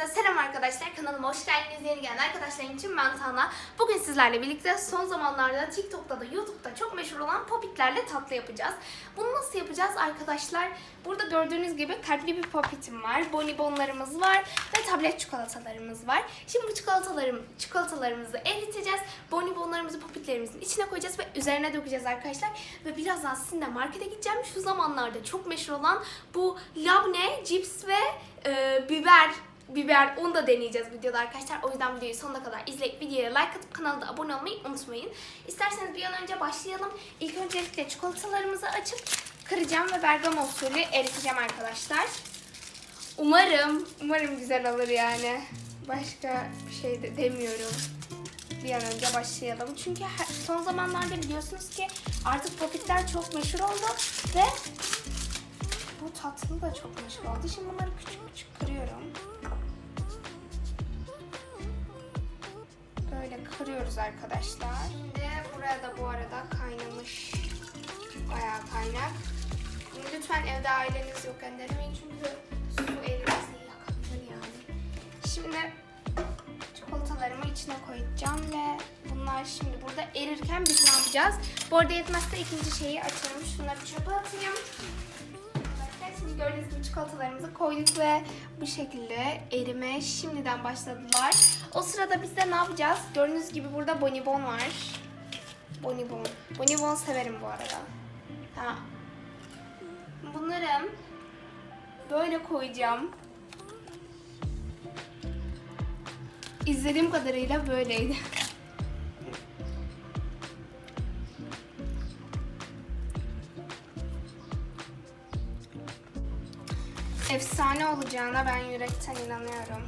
Hepinize selam arkadaşlar. Kanalıma hoş geldiniz. Yeni gelen arkadaşlarım için ben Tana. Bugün sizlerle birlikte son zamanlarda TikTok'ta da YouTube'da çok meşhur olan popitlerle tatlı yapacağız. Bunu nasıl yapacağız arkadaşlar? Burada gördüğünüz gibi kalpli bir popitim var. Bonibonlarımız var ve tablet çikolatalarımız var. Şimdi bu çikolatalarım, çikolatalarımızı eriteceğiz. Bonibonlarımızı popitlerimizin içine koyacağız ve üzerine dökeceğiz arkadaşlar. Ve birazdan sizinle markete gideceğim. Şu zamanlarda çok meşhur olan bu labne, cips ve e, biber biber onu da deneyeceğiz videoda arkadaşlar. O yüzden videoyu sonuna kadar izleyip videoya like atıp kanala da abone olmayı unutmayın. İsterseniz bir an önce başlayalım. İlk öncelikle çikolatalarımızı açıp kıracağım ve bergama usulü eriteceğim arkadaşlar. Umarım, umarım güzel olur yani. Başka bir şey de demiyorum. Bir an önce başlayalım. Çünkü son zamanlarda biliyorsunuz ki artık popitler çok meşhur oldu ve bu tatlı da çok meşhur oldu. Şimdi bunları küçük küçük kırıyorum. Kırıyoruz arkadaşlar. Şimdi buraya da bu arada kaynamış bayağı kaynak. Lütfen evde aileniz yok denemeyin çünkü su elinizi yakabilir yani. Şimdi çikolatalarımı içine koyacağım ve bunlar şimdi burada erirken biz ne yapacağız? Bu arada yetmezse ikinci şeyi açalım. Şunları çöpe atayım. Şimdi gördüğünüz gibi çikolatalarımızı koyduk ve bu şekilde erime şimdiden başladılar. O sırada biz de ne yapacağız? Gördüğünüz gibi burada bonibon var. Bonibon. Bonibon severim bu arada. Ha. Bunları böyle koyacağım. İzlediğim kadarıyla böyleydi. Efsane olacağına ben yürekten inanıyorum.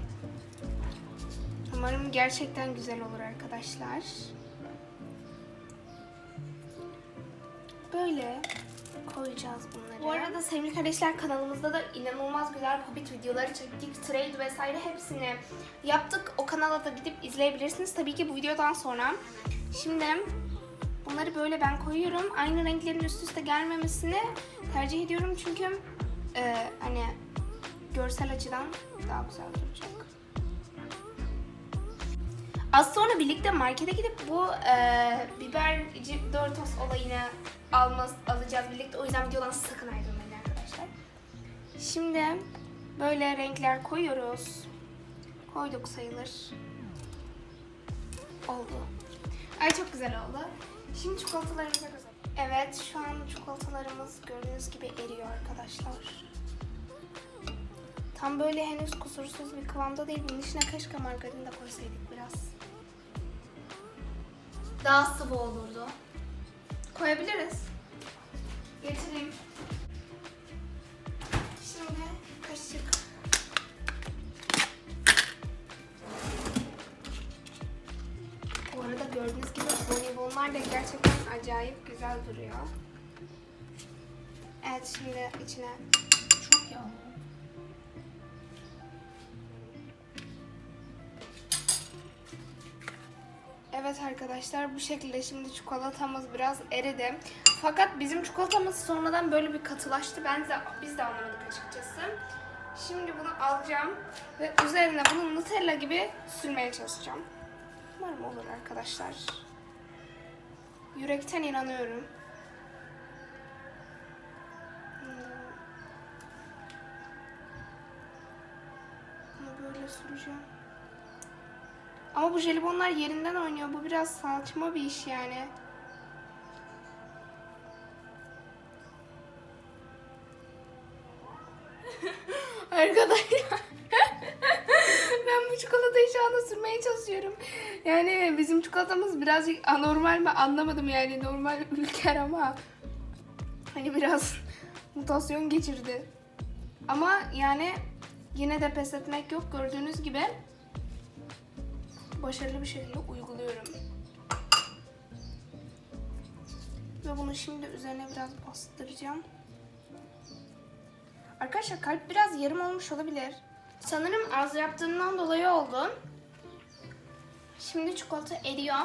Umarım gerçekten güzel olur arkadaşlar. Böyle koyacağız bunları. Bu arada sevgili kardeşler kanalımızda da inanılmaz güzel hobbit videoları çektik. Trade vesaire hepsini yaptık. O kanala da gidip izleyebilirsiniz. Tabii ki bu videodan sonra. Şimdi bunları böyle ben koyuyorum. Aynı renklerin üst üste gelmemesini tercih ediyorum. Çünkü e, hani görsel açıdan daha güzel duracak. Az sonra birlikte markete gidip bu e, biber cip Doritos olayını almaz, alacağız birlikte. O yüzden videodan sakın ayrılmayın arkadaşlar. Şimdi böyle renkler koyuyoruz. Koyduk sayılır. Oldu. Ay çok güzel oldu. Şimdi çikolatalarımıza gözelim. Evet şu an çikolatalarımız gördüğünüz gibi eriyor arkadaşlar. Tam böyle henüz kusursuz bir kıvamda değil. Bunun içine keşke margarin de koysaydık biraz. Daha sıvı olurdu. Koyabiliriz. Getireyim. Şimdi kaşık. Bu arada gördüğünüz gibi bonibonlar da gerçekten acayip güzel duruyor. Evet şimdi içine çok yağlı. Evet arkadaşlar bu şekilde şimdi çikolatamız biraz eridi. Fakat bizim çikolatamız sonradan böyle bir katılaştı. Ben de, biz de anlamadık açıkçası. Şimdi bunu alacağım ve üzerine bunu Nutella gibi sürmeye çalışacağım. Umarım olur arkadaşlar. Yürekten inanıyorum. Hmm. Bunu böyle süreceğim. Ama bu jelibonlar yerinden oynuyor. Bu biraz saçma bir iş yani. Arkadaşlar. ben bu çikolatayı şu anda sürmeye çalışıyorum. Yani bizim çikolatamız birazcık anormal mi anlamadım yani. Normal ülker ama hani biraz mutasyon geçirdi. Ama yani yine de pes etmek yok. Gördüğünüz gibi başarılı bir şekilde uyguluyorum. Ve bunu şimdi üzerine biraz bastıracağım. Arkadaşlar kalp biraz yarım olmuş olabilir. Sanırım az yaptığımdan dolayı oldu. Şimdi çikolata eriyor.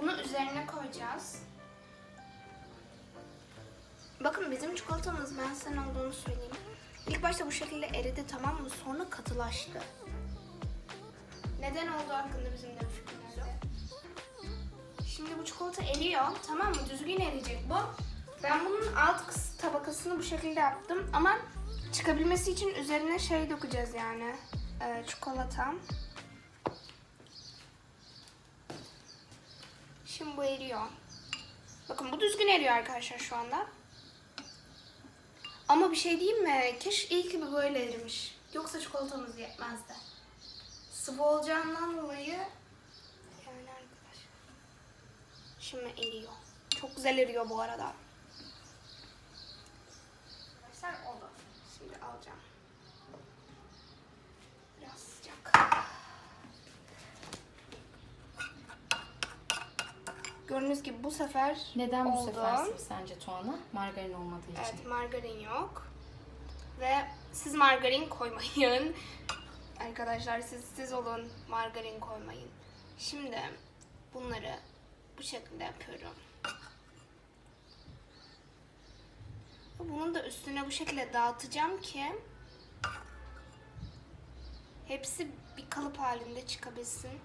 Bunu üzerine koyacağız. Bakın bizim çikolatamız ben size ne olduğunu söyleyeyim. İlk başta bu şekilde eridi tamam mı? Sonra katılaştı. Neden olduğu hakkında bizim de bir fikrimiz yok. Şimdi bu çikolata eriyor tamam mı? Düzgün eriyecek bu. Ben bunun alt tabakasını bu şekilde yaptım ama çıkabilmesi için üzerine şey dökeceğiz yani. Ee, çikolata. Şimdi bu eriyor. Bakın bu düzgün eriyor arkadaşlar şu anda. Ama bir şey diyeyim mi? Keşke iyi ki böyle erimiş. Yoksa çikolatamız yetmezdi. Sıvı olacağından dolayı yani arkadaşlar. Şimdi eriyor. Çok güzel eriyor bu arada. Arkadaşlar oldu. Şimdi alacağım. Biraz sıcak. Gördüğünüz gibi bu sefer Neden bu oldu. sefer sence Tuana? Margarin olmadığı için. Evet margarin yok. Ve siz margarin koymayın. Arkadaşlar siz siz olun margarin koymayın. Şimdi bunları bu şekilde yapıyorum. Bunun da üstüne bu şekilde dağıtacağım ki hepsi bir kalıp halinde çıkabilsin.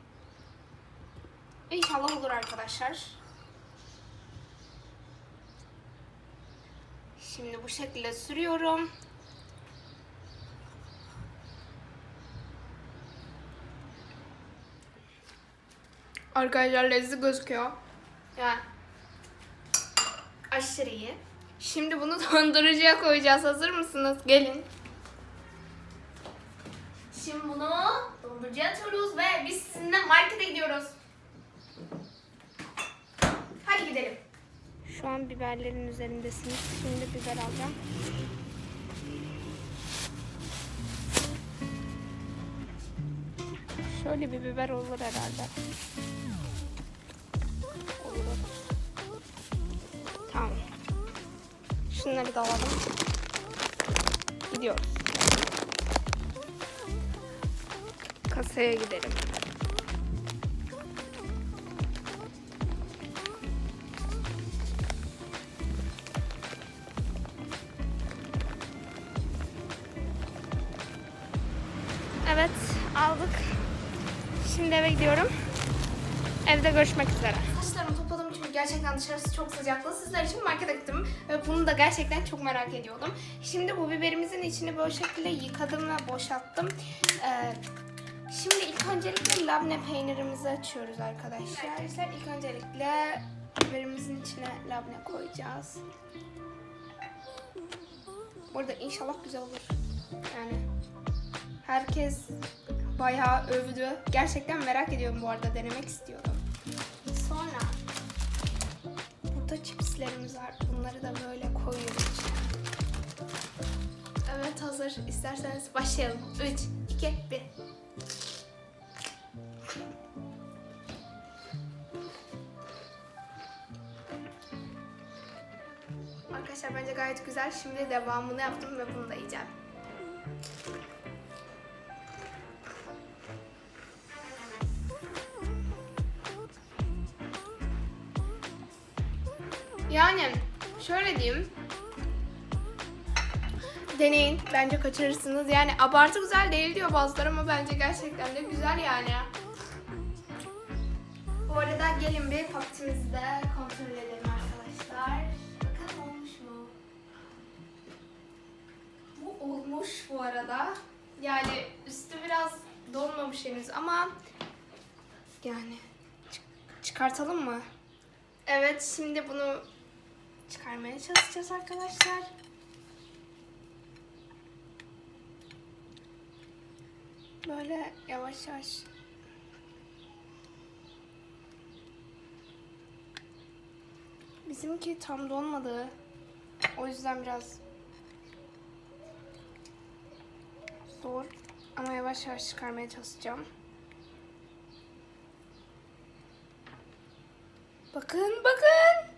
İnşallah olur arkadaşlar. Şimdi bu şekilde sürüyorum. Arkadaşlar lezzetli gözüküyor. Ya. Aşırı iyi. Şimdi bunu dondurucuya koyacağız. Hazır mısınız? Gelin. Şimdi bunu dondurucuya atıyoruz ve biz sizinle markete gidiyoruz. Hadi gidelim. Şu an biberlerin üzerindesiniz. Şimdi biber alacağım. Şöyle bir biber olur herhalde. Olur. Tamam. Şunları da alalım. Gidiyoruz. Kasaya gidelim. Gidiyorum. Evde görüşmek üzere. Saçlarımı topladım çünkü gerçekten dışarısı çok sıcaktı. Sizler için markete gittim ve bunu da gerçekten çok merak ediyordum. Şimdi bu biberimizin içini böyle şekilde yıkadım ve boşalttım. Ee, şimdi ilk öncelikle labne peynirimizi açıyoruz arkadaşlar. Arkadaşlar ilk öncelikle biberimizin içine labne koyacağız. Burada inşallah güzel olur. Yani Herkes bayağı övdü. Gerçekten merak ediyorum bu arada denemek istiyorum. Sonra burada chipslerimiz var. Bunları da böyle koyuyoruz. Evet hazır. İsterseniz başlayalım. 3, 2, 1. Arkadaşlar bence gayet güzel. Şimdi devamını yaptım ve bunu da yiyeceğim. Yani şöyle diyeyim. Deneyin. Bence kaçırırsınız. Yani abartı güzel değil diyor bazıları ama bence gerçekten de güzel yani. Bu arada gelin bir paketimizi de kontrol edelim arkadaşlar. Bakalım olmuş mu? Bu olmuş bu arada. Yani üstü biraz donmamış henüz ama yani çık- çıkartalım mı? Evet şimdi bunu çıkarmaya çalışacağız arkadaşlar. Böyle yavaş yavaş. Bizimki tam donmadı. O yüzden biraz zor. Ama yavaş yavaş çıkarmaya çalışacağım. Bakın bakın.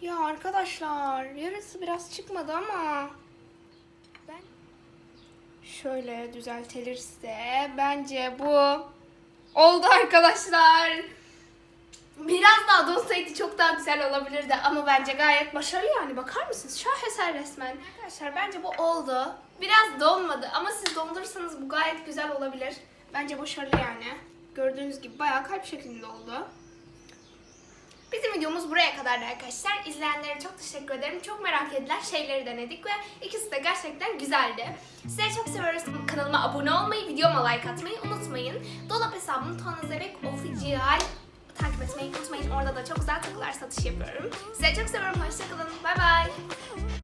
Ya arkadaşlar yarısı biraz çıkmadı ama ben şöyle düzeltilirse bence bu oldu arkadaşlar. Biraz daha donsaydı çok daha güzel olabilirdi ama bence gayet başarılı yani. Bakar mısınız? Şaheser resmen. Arkadaşlar bence bu oldu. Biraz donmadı ama siz dondurursanız bu gayet güzel olabilir. Bence başarılı yani. Gördüğünüz gibi bayağı kalp şeklinde oldu. Videomuz buraya kadardı arkadaşlar. İzleyenlere çok teşekkür ederim. Çok merak edilen şeyleri denedik ve ikisi de gerçekten güzeldi. Size çok seviyoruz. Kanalıma abone olmayı, videoma like atmayı unutmayın. Dolap hesabım Tuana Zebek Official takip etmeyi unutmayın. Orada da çok güzel takılar satış yapıyorum. Size çok seviyorum. Hoşçakalın. Bay bay.